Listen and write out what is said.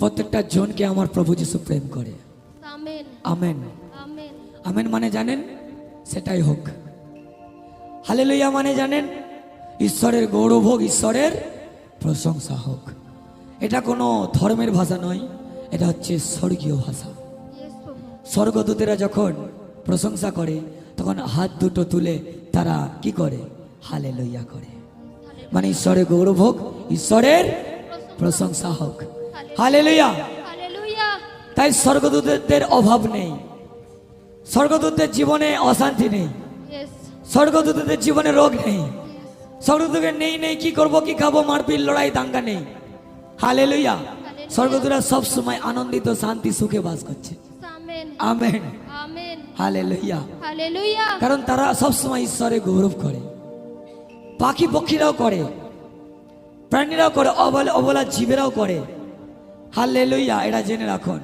প্রত্যেকটা জনকে আমার প্রভু যিশু প্রেম করে। আমেন। আমেন। মানে জানেন? সেটাই হোক। হালেলুইয়া মানে জানেন? ঈশ্বরের গৌরব হোক ঈশ্বরের প্রশংসা হোক। এটা কোনো ধর্মের ভাষা নয় এটা হচ্ছে স্বর্গীয় ভাষা। স্বর্গদূতেরা যখন প্রশংসা করে তখন হাত দুটো তুলে তারা কি করে? হালে লইয়া করে। মানে ঈশ্বরের গৌরব হোক ঈশ্বরের প্রশংসা হোক। হালে লইয়া হালেলুয়া। তাই স্বর্গদূতদের অভাব নেই। স্বর্গদূতদের জীবনে অশান্তি নেই। স্বর্গদূতদের জীবনে রোগ নেই। স্বর্গদূতের নেই নেই কি করব কি খাব মারপিট লড়াই দাঙ্গা নেই। হালে লইয়া স্বর্গদূতরা সব সময় আনন্দিত শান্তি সুখে বাস করছে। আমেন হালে লইয়া কারণ তারা সবসময় ঈশ্বরে গৌরব করে। পাখি পক্ষীরাও করে। প্রাণীরাও করে অবলা অবলা জীবেরাও করে। হালে লইয়া এটা জেনে রাখুন।